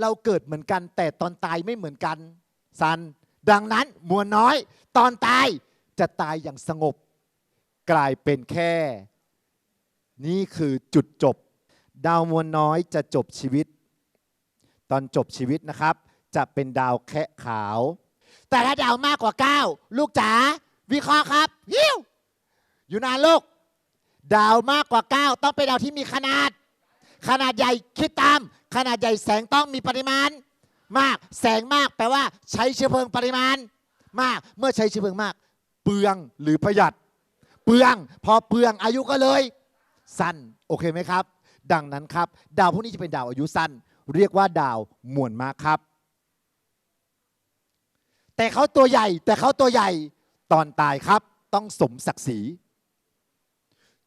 เราเกิดเหมือนกัน แต่ตอนตายไม่เหมือนกันซันดังนั้นมวลน้อย ตอนตายจะตายอย่างสงบ กลายเป็นแค่ นี่คือจุดจบ ดาวมวลน้อยจะจบชีวิต ตอนจบชีวิตนะครับ จะเป็นดาวแคะขาว แต่ถ้าดาวมากกว่า 9 ลูกจ๋าวิเคราะห์ครับฮิวอยู่นานลูกดาวมากกว่า 9 ต้องเป็นดาวที่มีขนาด ขนาดใหญ่คิดตาม ขนาดใหญ่แสงต้องมีปริมาณ มากแสงมากแปลว่า ใช้เชื้อเพลิงปริมาณ มากเมื่อใช้เชื้อเพลิงมาก เปลืองหรือประหยัด เปลือง พอเปลืองอายุก็เลย สั้นโอเคไหมครับ ดังนั้นครับ ดาวพวกนี้จะเป็นดาวอายุสั้น เรียกว่าดาวมวลมากครับ แต่เขาตัวใหญ่ แต่เขาตัวใหญ่ตอนตายครับ ต้องสมศักดิ์ศรี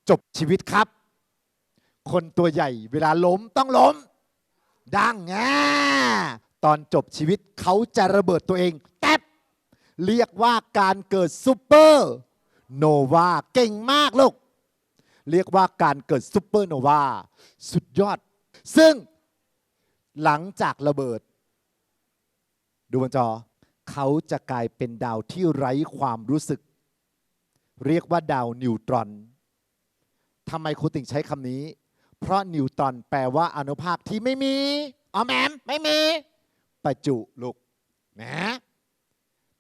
จบชีวิตครับ คนตัวใหญ่เวลาล้มต้องล้ม ดังแงตอนจบชีวิตเขาจะระเบิดตัวเองแตบเรียกว่าการเกิดซูเปอร์โนวาเก่งมากลูก เรียกว่าการเกิดซูเปอร์โนวาสุดยอด ซึ่งหลังจากระเบิด ดูบนจอ เขาจะกลายเป็นดาวที่ไร้ความรู้สึก เรียกว่าดาวนิวตรอนทำไมครูติ่งใช้คำนี้ เพราะนิวตรอนแปลว่าอนุภาคที่ไม่มีอ๋อแหมมไม่มี ประจุลูกนะ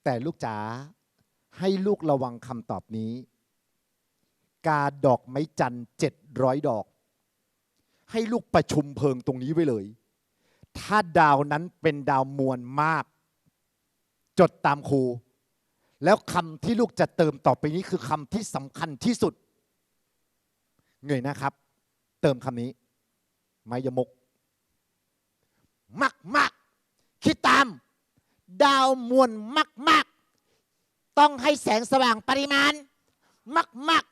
แต่ลูกจ๋าให้ลูกระวังคำตอบนี้ กาดอกไม้จันเจ็ดร้อยดอก ให้ลูกประชุมเพลิงตรงนี้ไว้เลย ถ้าดาวนั้นเป็นดาวมวลมาก จดตามครู แล้วคำที่ลูกจะเติมต่อไปนี้คือคำที่สำคัญที่สุด เงยนะครับ เติมคำนี้ ไมยมก มักมักคิดตาม ดาวมวลมักมักต้องให้แสงสว่างปริมาณมักมัก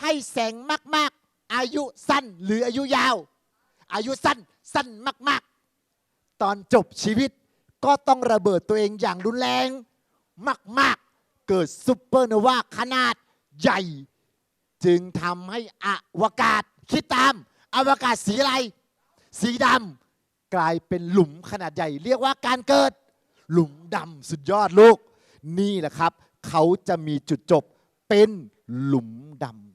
ให้แสงมากมากอายุสั้นหรืออายุยาว อายุสั้นสั้นมากมากตอนจบชีวิตก็ต้องระเบิดตัวเองอย่างรุนแรง มาก ๆ เกิดซุปเปอร์โนวาขนาดใหญ่ จึงทำให้อวกาศ คิดตามอวกาศสีอะไร สีดำกลายเป็นหลุมขนาดใหญ่ เรียกว่าการเกิดหลุมดำสุดยอดลูก นี่แหละครับ เขาจะมีจุดจบเป็นหลุมดำ